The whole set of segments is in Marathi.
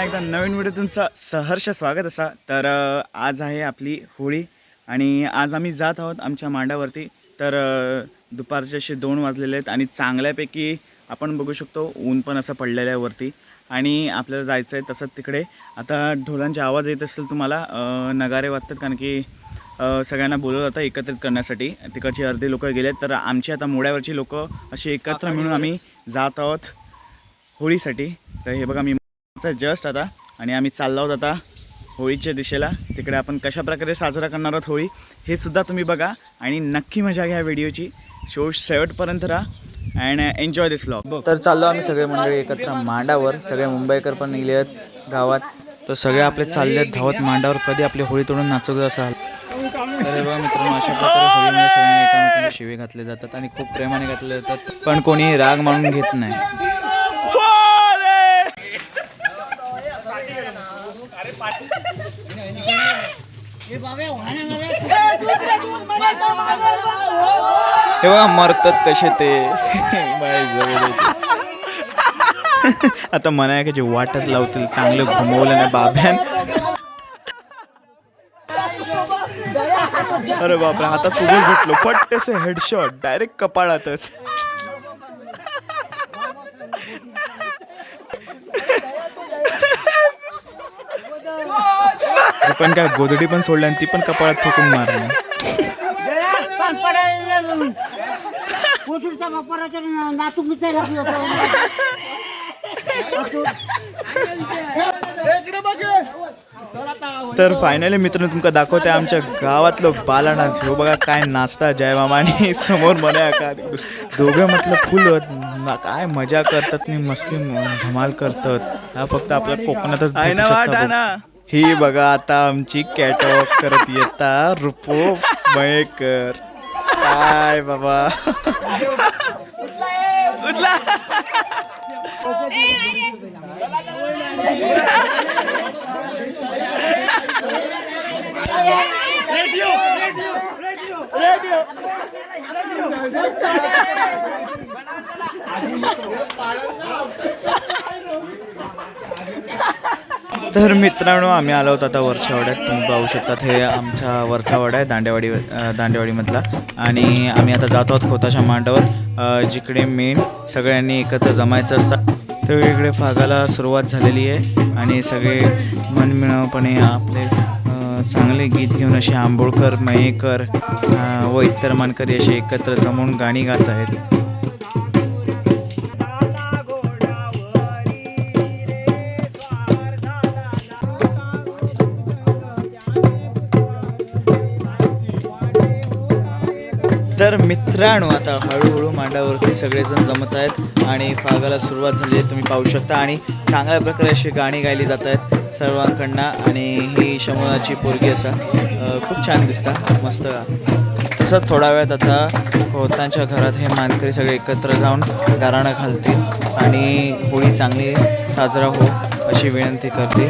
पुन्हा एकदा नवीन व्हिडिओ तुमचं सहर्ष स्वागत असा. तर आज आहे आपली होळी आणि आज आम्ही जात आहोत आमच्या मांडावरती. तर दुपारचे असे दोन वाजलेले आहेत आणि चांगल्यापैकी आपण बघू शकतो ऊन पण असं पडलेलं आहे वरती. आणि आपल्याला जायचं आहे तसंच तिकडे. आता ढोलांचे आवाज येत असेल तुम्हाला नगारे वाजतात कारण की सगळ्यांना बोलवलं जातं एकत्रित करण्यासाठी. तिकडची अर्धी लोक गेले तर आमची आता मोड्यावरची लोक अशी एकत्र मिळून आम्ही जात आहोत होळीसाठी. तर हे बघा मी जस्ट आता आणि आम्ही चाललो आहोत आता होळीच्या दिशेला. तिकडे आपण कशा प्रकारे साजरा करणार आहोत होळी हे सुद्धा तुम्ही बघा आणि नक्की मजा घ्या व्हिडिओची. शो शेवटपर्यंत राहा अँड एन्जॉय दिस लॉ तर चाललो आम्ही सगळे मंडळी एकत्र मांडावर. सगळे मुंबईकर पण निघले आहेत गावात. तर सगळे आपले चालले आहेत धावत मांडावर. कधी आपली होळी तोडून नाचवत असाल? अरे बघा मित्रांनो अशा प्रकारे होळीमध्ये सगळ्यांनी एकामेकांना शिवे घातले जातात आणि खूप प्रेमाने घातले जातात. पण कोणी राग मानून घेत नाही. हे मरतात कसे ते? आता म्हणा की जे वाटच लावतील चांगलं घुमवलं ना बाब्यान. अरे बापरे आता तुम्ही भेटलो फट्टेसे हेडशॉट डायरेक्ट कपाळातच. पण काय गोदडी पण सोडली आणि ती पण कपाळात फेकून मारली. मित्र तर फायनली मित्रांनो तुमका दाखवते आमच्या गावातलं बालानाच हो बघा काय नाचता जय मामा आणि समोर म्हणे का दोघं म्हटलं फुल ना काय मजा करतात नि मस्ती धमाल करतात. हा फक्त आपल्या कोकणातच शकता बघ. ही बघा आता आमची कॅटवॉक करत येता. रुपो मयेकर. काय बाबा? तर मित्रांनो आम्ही आलो होतो आता वरच्या तुम्ही पाहू शकतात हे आमचा वरचावाड आहे दांडेवाडी दांडेवाडीमधला आणि आम्ही आता जातो आहोत खोताच्या मांडावर जिकडे मेन सगळ्यांनी एकत्र जमायचं असतात तर इकडे फागाला सुरुवात झालेली आहे. आणि सगळे मनमिळावपणे आपले चांगले गीत घेऊन असे आंबोळकर मयेकर व इतर मानकरी असे एकत्र जमून गाणी गात आहेत. तर मित्रांनो आता हळूहळू मांडावरती सगळेजण जमत आहेत आणि फागाला सुरुवात झाली आहे तुम्ही पाहू शकता. आणि चांगल्या प्रकारे अशी गाणी गायली जात आहेत सर्वांकडनं. आणि ही शमुनाची पोरगी असा खूप छान दिसता मस्त तसंच थोडा वेळात आता होतांच्या घरात हे मानकरी सगळे एकत्र जाऊन गाराणं घालतील आणि होळी चांगली साजरा हो अशी विनंती करतील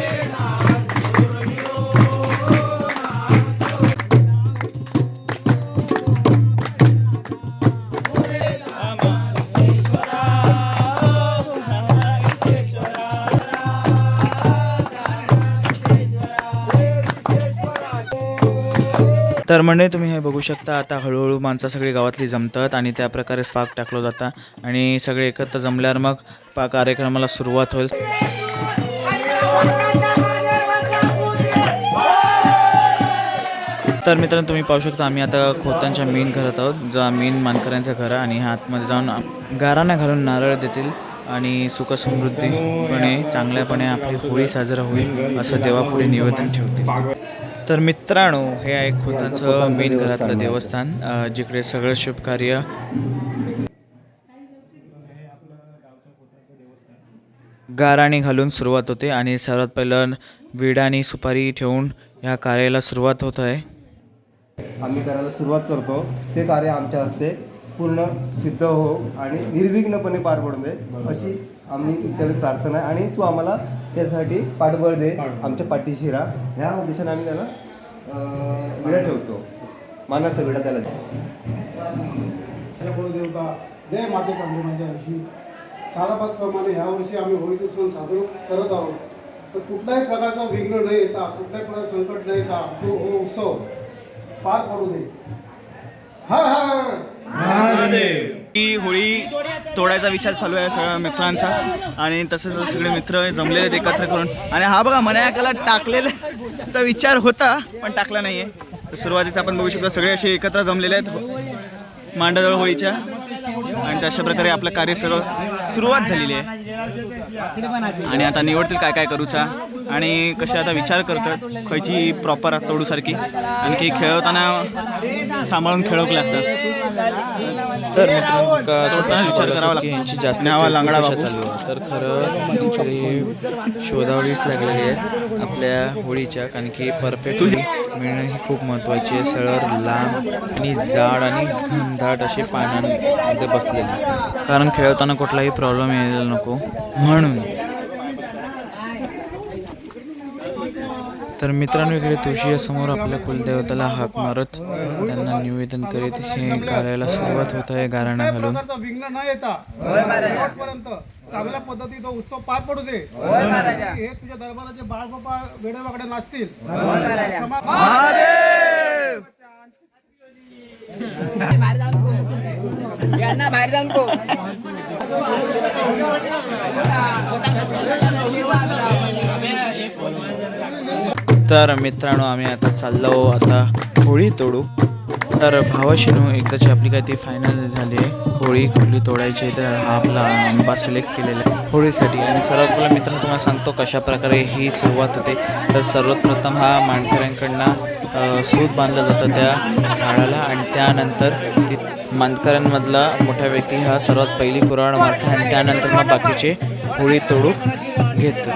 तर म्हणजे तुम्ही हे बघू शकता. आता हळूहळू माणसं सगळी गावातली जमतात आणि त्या प्रकारे पाक टाकला जाता आणि सगळे एकत्र जमल्यावर मग पा कार्यक्रमाला सुरुवात होईल. तर मित्रांनो तुम्ही पाहू शकता आम्ही आता खोतांच्या मेन घरात आहोत जा मेन मानकऱ्यांचं घर आहे आणि ह्या आतमध्ये जाऊन गारांना घालून नारळ देतील आणि सुखसमृद्धीपणे चांगल्यापणे आपली होळी साजरा होईल असं देवापुढे निवेदन ठेवतील. तर मित्रांनो हे आहे खोतांचं मेन घरातलं देवस्थान जिकडे सगळं शुभ कार्य गाराणी घालून सुरुवात होते आणि सर्वात पहिलं विड आणि सुपारी ठेवून ह्या कार्याला सुरुवात होत आहे. आम्ही करायला सुरुवात करतो. ते कार्य आमच्या हस्ते पूर्ण सिद्ध हो आणि निर्विघ्नपणे पार पडून दे अशी आम्ही तुमच्याकडे प्रार्थना आहे आणि तू आम्हाला त्यासाठी पाठबळ दे आमच्या पाठीशी राहा ह्या उद्देशाने आम्ही त्याला विडा ठेवतो. मानाचा विडा त्याला देवता जय माते पांडुरंगाच्या वर्षी सालाबादप्रमाणे ह्या वर्षी आम्ही होळीचा सण साजरा करत आहोत. तर कुठल्याही प्रकारचा विघ्न न येता कुठल्याही प्रकारचं संकट न येता तो हो उत्सव पार पडू दे. हर हर! ही होळी तोडायचा विचार चालू आहे सगळ्या मित्रांचा. आणि तसंच सगळे मित्र जमलेले आहेत एकत्र करून. आणि हा बघा मनायाकाला टाकलेल्याचा विचार होता पण टाकला नाही आहे सुरुवातीचा आपण बघू शकतो सगळे असे एकत्र जमलेले आहेत मांडजळ होळीच्या. आणि तशा प्रकारे आपलं कार्य सर्व सुरुवात झालेली आहे. आणि आता निवडतील काय काय करूचा आणि कसे आता विचार करतात खयची प्रॉपर तोडूसारखी. आणखी खेळवताना सांभाळून खेळवक लागतात. तर मित्रांनो प्रश्न विचार करावा लागतो. यांची जास्त ट्रिप लांगडा. चालू तर खरं शोधावळीच लागलेली आहे. आपल्या होळीच्या कारण की परफेक्ट होळी मिळणं ही खूप महत्त्वाची आहे. सरळ लांब आणि जाड आणि घनदाट असे पानांमध्ये बसलेले. कारण खेळताना कुठलाही प्रॉब्लेम यायला नको. म्हणून तर मित्रांनो इकडे तुळशीसमोर आपल्या कुलदेवताला हाक मारत त्यांना निवेदन करीत हे कार्याला सुरुवात होत आहे गाराणा घालून. विघ्न न येता शेवटपर्यंत चांगल्या पद्धतीचा उत्सव पार पडू दे. हे तुझ्या दरबाराचे बाळबापा वेडेवाकडे नाचतील. यांना बाहेर जाऊन तर मित्रांनो आम्ही आता चाललो आता होळी तोडू. तर भावाशिनू एकदाची आपली काय ती फायनल झाली आहे होळी कुठली तोडायची तर हा आपला आंबा सिलेक्ट केलेला आहे होळीसाठी. आणि सर्वात पहिला मित्रांनो तुम्हाला सांगतो कशा प्रकारे ही सुरुवात होते. तर सर्वात प्रथम हा मांडकऱ्यांकडनं सूत बांधलं जातं त्या झाडाला आणि त्यानंतर ती मानकऱ्यांमधला मोठा व्यक्ती हा सर्वात पहिली कुराड मारतो आणि त्यानंतर मग बाकीचे होळी तोडू घेतो.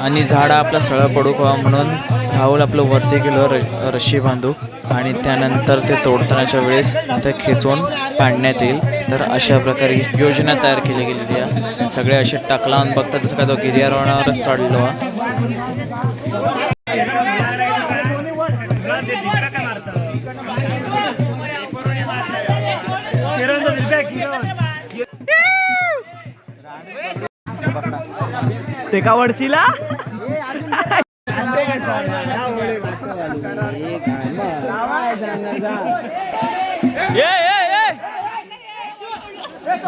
आणि झाड आपला सळा पडू का म्हणून राहुल आपलं वरती गेलो र रशी बांधू आणि त्यानंतर ते तोडतानाच्या वेळेस ते खेचून पाडण्यात येईल. तर अशा प्रकारे ही योजना तयार केली गेलेली आहे. आणि सगळे असे टाक लावून बघतात तसं काय तो गिर्यारोहणावरच चढलो. हा ते का वडशीला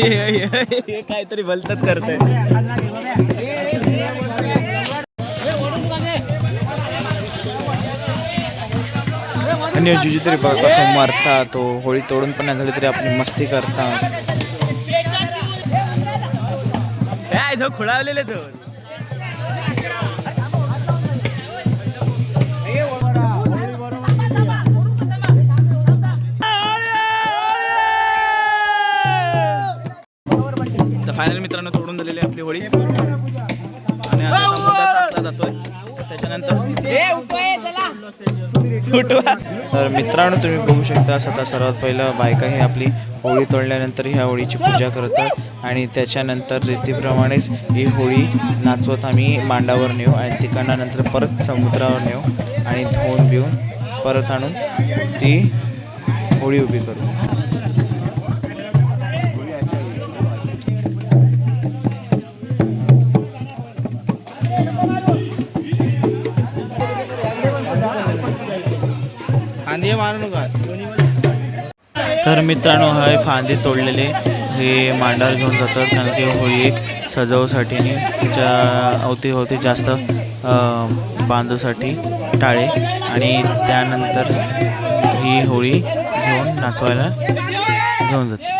काहीतरी भलतच करतंय. आणि जुजी तरी बघा कसं मरता तो होळी तोडून पण नाही झाली तरी आपली मस्ती करता काय खुळावलेले तो. मित्रांनो तोडून झालेली आहे आपली होळी. आणि आता जातोय. त्याच्यानंतर तर मित्रांनो तुम्ही बघू शकता आता सर्वात पहिलं बायका ही आपली होळी तोडल्यानंतर ह्या होळीची पूजा करतात. आणि त्याच्यानंतर रीतीप्रमाणेच ही होळी नाचवत आम्ही मांडावर नेऊ आणि तिकडनं नंतर परत समुद्रावर नेऊ आणि धुवून बिवून परत आणून ती होळी उभी करू. तर मित्रांनो हे फांदी तोडलेले. हे मांडार घेऊन जातात कारण की होळी एक सजावसाठी आणि त्याच्या अवतीभोवती जास्त बांधूसाठी टाळे. आणि त्यानंतर ही होळी घेऊन नाचवायला घेऊन जाते.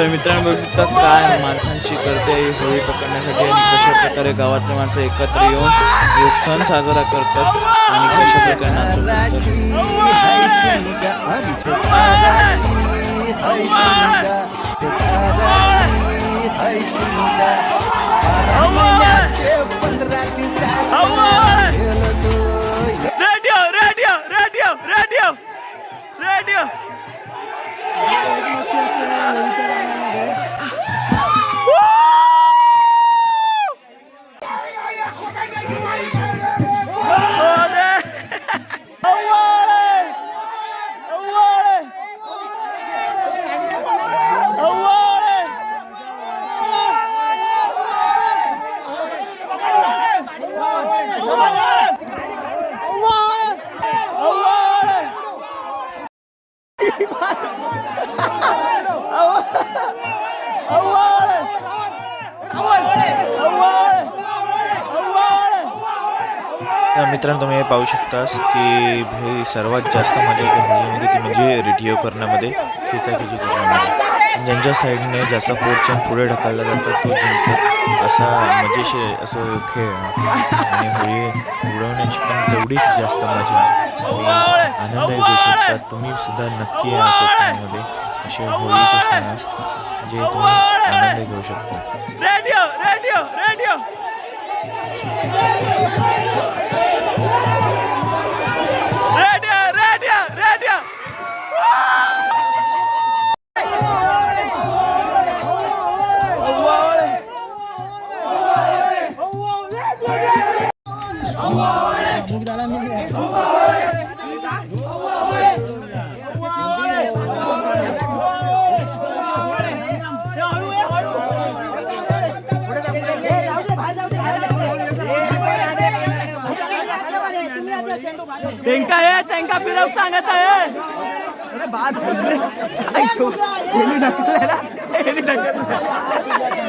तर मित्रांनो तर काय माणसांची गर्दी आहे होळी पकडण्यासाठी आणि कशा प्रकारे गावातले माणसं एकत्र येऊन हे सण साजरा करतात आणि कशा प्रकारे नाचवतात radio radio radio radio radio うわ! तर मित्रांनो तुम्ही हे पाहू शकतास की हे सर्वात जास्त मजा येते होळीमध्ये ती म्हणजे रेडिओ करण्यामध्ये खिचाखिची करण्यामध्ये ज्यांच्या साईडने जास्त फोर्स पुढे ढकलला जातो तो जिंकतो असा मजेशीर असं खेळ आहे. आणि होळी उडवण्याची पण तेवढीच जास्त मजा आनंद घेऊ शकतात तुम्ही सुद्धा नक्की या कोकणामध्ये असे होळीचे सणास जे तुम्ही आनंद घेऊ शकता रेडिओ रेडिओ रेडिओ रेडिओ त्यांका आहे त्यांका फिरव सांगत आहे. अरे? यांनी ढकलायला, यांनी ढकललं.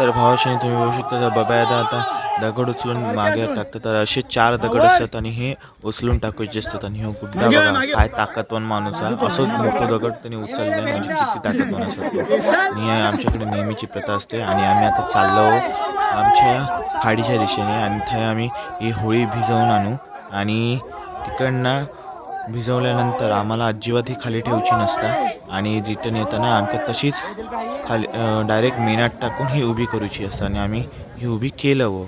तर भावाशाने तुम्ही बघू शकता तर बबायदा आता दगड उचलून मागे टाकतात. तर असे चार दगड असतात आणि हे उचलून टाकायचे असतात आणि हे गुड्डा बघा काय ताकदवान माणूस आहे. असंच मोठं दगड त्यांनी उचललंय म्हणजे किती ताकदवान असतो आणि हे आमच्याकडे नेहमीची प्रथा असते आणि आम्ही आता चाललो आमच्या खाडीच्या दिशेने आणि इथे आम्ही ही होळी भिजवून आणू आणि तिकडनं भिजवल्यानंतर आम्हाला अजिबात ही खाली ठेवची नसता. आणि रिटर्न येताना आमकां तशीच खाली डायरेक्ट मेनात टाकून ही उभी करूची असता आणि आम्ही ही उभी केलं व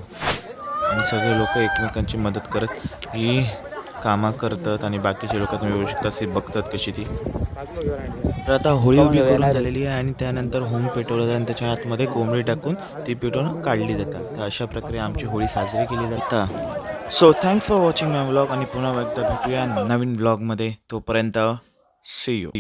आणि सगळे लोक एकमेकांची मदत करत ही कामं करतात आणि बाकीचे लोक तुम्ही बघू शकता ती बघतात कशी ती. तर आता होळी उभी करून झालेली आहे आणि त्यानंतर होम पेटवलं जातं आणि त्याच्या आतमध्ये कोंबडी टाकून ती पेटवून काढली जातात. तर अशा प्रकारे आमची होळी साजरी केली जातात so thanks for watching my blog आणि पुन्हा एकदा भेटूया नवीन ब्लॉगमध्ये तोपर्यंत सी यू